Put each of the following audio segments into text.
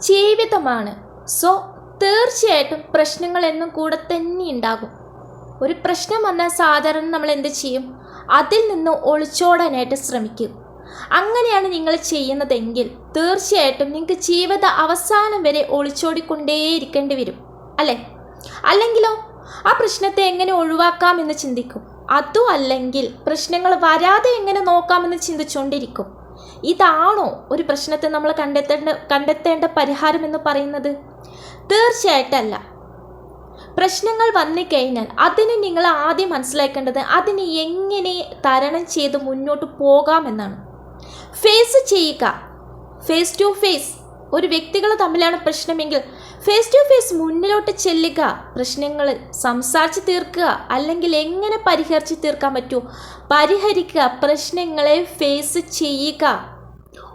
ജീവിതമാണ്. സോ തീർച്ചയായിട്ടും പ്രശ്നങ്ങൾ എന്നും കൂടെ തന്നെ ഉണ്ടാകും. ഒരു പ്രശ്നം വന്നാൽ സാധാരണ നമ്മൾ എന്ത് ചെയ്യും? അതിൽ നിന്ന് ഒളിച്ചോടാനായിട്ട് ശ്രമിക്കും. അങ്ങനെയാണ് നിങ്ങൾ ചെയ്യുന്നതെങ്കിൽ തീർച്ചയായിട്ടും നിങ്ങൾക്ക് ജീവിത അവസാനം വരെ ഒളിച്ചോടിക്കൊണ്ടേയിരിക്കേണ്ടി വരും. അല്ലേ? അല്ലെങ്കിലോ? ആ പ്രശ്നത്തെ എങ്ങനെ ഒഴിവാക്കാമെന്ന് ചിന്തിക്കും. അതും അല്ലെങ്കിൽ പ്രശ്നങ്ങൾ വരാതെ എങ്ങനെ നോക്കാമെന്ന് ചിന്തിച്ചുകൊണ്ടിരിക്കും ഇതാണോ ഒരു പ്രശ്നത്തെ നമ്മൾ കണ്ടെത്തേണ്ട കണ്ടെത്തേണ്ട പരിഹാരം എന്ന് പറയുന്നത്? തീർച്ചയായിട്ടല്ല. പ്രശ്നങ്ങൾ വന്നു കഴിഞ്ഞാൽ അതിന് നിങ്ങൾ ആദ്യം മനസ്സിലാക്കേണ്ടത് അതിനെ എങ്ങനെ തരണം ചെയ്ത് മുന്നോട്ട് പോകാമെന്നാണ്. ഫേസ് ചെയ്യുക. ഫേസ് ടു ഫേസ് ഒരു വ്യക്തികൾ തമ്മിലാണ് പ്രശ്നമെങ്കിൽ ഫേസ് ടു ഫേസ് മുന്നിലോട്ട് ചെല്ലുക പ്രശ്നങ്ങൾ സംസാരിച്ച് തീർക്കുക അല്ലെങ്കിൽ എങ്ങനെ പരിഹരിച്ച് തീർക്കാൻ പറ്റുമോ പരിഹരിക്കുക പ്രശ്നങ്ങളെ ഫേസ് ചെയ്യുക.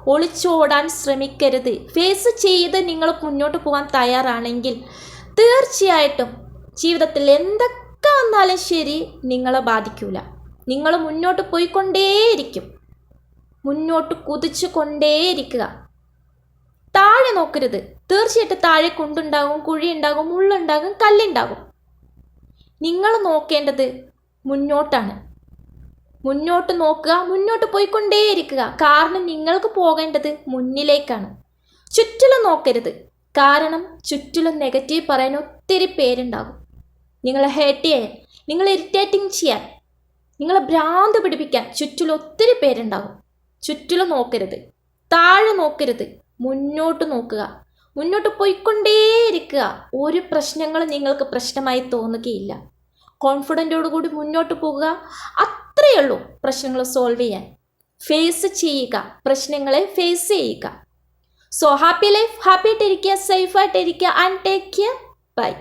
ഒളിച്ചോടാൻ ശ്രമിക്കരുത്. ഫേസ് ചെയ്ത് നിങ്ങൾ മുന്നോട്ട് പോകാൻ തയ്യാറാണെങ്കിൽ തീർച്ചയായിട്ടും ജീവിതത്തിൽ എന്തൊക്കെ വന്നാലും ശരി നിങ്ങളെ ബാധിക്കൂല. നിങ്ങൾ മുന്നോട്ട് പോയിക്കൊണ്ടേയിരിക്കും. മുന്നോട്ട് കുതിച്ചു കൊണ്ടേയിരിക്കുക താഴെ നോക്കരുത്. തീർച്ചയായിട്ടും താഴെ കുണ്ടുണ്ടാകും കുഴിയുണ്ടാകും മുള്ളുണ്ടാകും കല്ലുണ്ടാകും. നിങ്ങൾ നോക്കേണ്ടത് മുന്നോട്ടാണ്. മുന്നോട്ട് നോക്കുക മുന്നോട്ട് പോയിക്കൊണ്ടേയിരിക്കുക. കാരണം നിങ്ങൾക്ക് പോകേണ്ടത് മുന്നിലേക്കാണ്. ചുറ്റിലും നോക്കരുത്. കാരണം ചുറ്റിലും നെഗറ്റീവ് പറയാൻ ഒത്തിരി പേരുണ്ടാകും. നിങ്ങളെ ഹേർട്ട് ചെയ്യാൻ നിങ്ങളെ ഇറിറ്റേറ്റിംഗ് ചെയ്യാൻ നിങ്ങളെ ഭ്രാന്ത് പിടിപ്പിക്കാൻ ചുറ്റിലും ഒത്തിരി പേരുണ്ടാകും. ചുറ്റിലും നോക്കരുത്. താഴെ നോക്കരുത്. മുന്നോട്ട് നോക്കുക. മുന്നോട്ട് പോയിക്കൊണ്ടേയിരിക്കുക. ഒരു പ്രശ്നങ്ങളും നിങ്ങൾക്ക് പ്രശ്നമായി തോന്നുകയില്ല. കോൺഫിഡന്റോടുകൂടി മുന്നോട്ട് പോകുക. അത്രയേ ഉള്ളൂ പ്രശ്നങ്ങൾ സോൾവ് ചെയ്യാൻ. ഫേസ് ചെയ്യുക. പ്രശ്നങ്ങളെ ഫേസ് ചെയ്യുക. സോ ഹാപ്പി ലൈഫ് ഹാപ്പി ആയിട്ടിരിക്കുക. സേഫ് ആയിട്ടിരിക്കുക. And take care bye